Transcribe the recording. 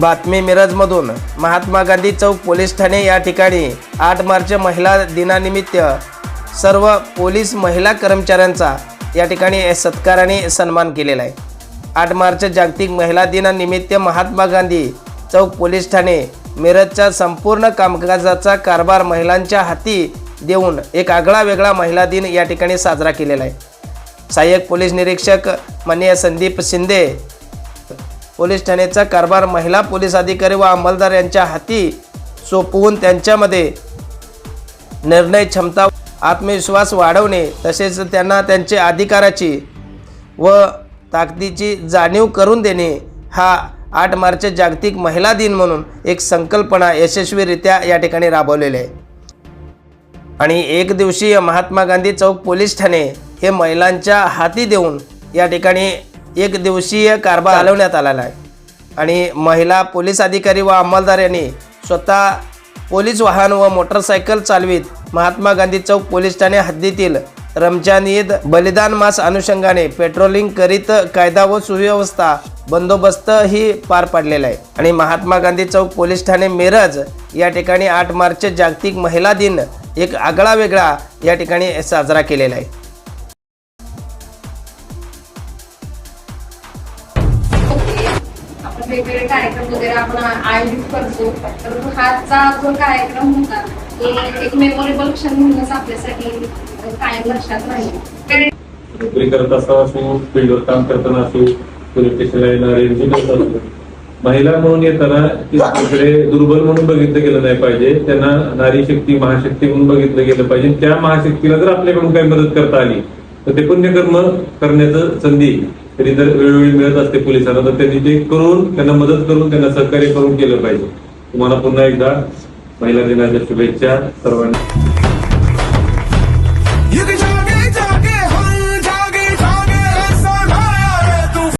बातमी मिरजमधून. महात्मा गांधी चौक पोलीस ठाणे या ठिकाणी आठ मार्च महिला दिनानिमित्त सर्व पोलीस महिला कर्मचाऱ्यांचा या ठिकाणी सत्काराने सन्मान केलेला आहे. आठ मार्च जागतिक महिला दिनानिमित्त महात्मा गांधी चौक पोलीस ठाणे मिरजच्या संपूर्ण कामकाजाचा कारभार महिलांच्या हाती देऊन एक आगळा वेगळा महिला दिन या ठिकाणी साजरा केलेला आहे. सहाय्यक पोलीस निरीक्षक माननीय संदीप शिंदे पोलीस ठाण्याचा कारभार महिला पोलीस अधिकारी व अंमलदार यांच्या हाती सोपवून त्यांच्यामध्ये निर्णय क्षमता आत्मविश्वास वाढवणे तसेच त्यांना त्यांचे अधिकाराची व ताकदीची जाणीव करून देणे हा आठ मार्च जागतिक महिला दिन म्हणून एक संकल्पना यशस्वीरित्या या ठिकाणी राबवलेली आहे. आणि एक दिवसीय महात्मा गांधी चौक पोलीस ठाणे हे महिलांच्या हाती देऊन या ठिकाणी एक दिवसीय कारभार चालवण्यात आलेला आहे. आणि महिला पोलीस अधिकारी व अंमलदार यांनी स्वतः पोलीस वाहन व मोटरसायकल चालवीत महात्मा गांधी चौक पोलीस ठाणे हद्दीतील रमजान ईद बलिदान मास अनुषंगाने पेट्रोलिंग करीत कायदा व सुव्यवस्था बंदोबस्त ही पार पाडलेला आहे. आणि महात्मा गांधी चौक पोलीस ठाणे मिरज या ठिकाणी आठ मार्च जागतिक महिला दिन एक आगळा वेगळा या ठिकाणी साजरा केलेला आहे. वेगवेगळे कार्यक्रम वगैरे आपण आयोजित करतो. तर हाचा जो कार्यक्रम होता तो एक मेमोरेबल क्षण म्हणूनच आपल्यासाठी कायम लक्षात राहील. नोकरी करत असताना असो फील्डवर काम करताना असो पोलीस स्टेशनला येणारे इंजिनियर्स असो महिला म्हणून येताना तिकडे दुर्बल म्हणून बघितलं गेलं नाही पाहिजे. त्यांना नारी शक्ती महाशक्ती म्हणून बघितलं गेलं पाहिजे. त्या महाशक्तीला जर आपल्याकडून काही मदत करता आली तर ते पुण्यकर्म करण्याचं संधी तरी जर वेळोवेळी मिळत असते पोलिसांना तर त्यांनी ते करून त्यांना मदत करून त्यांना सहकार्य करून केलं पाहिजे. तुम्हाला पुन्हा एकदा महिला दिनाच्या शुभेच्छा सर्वांना.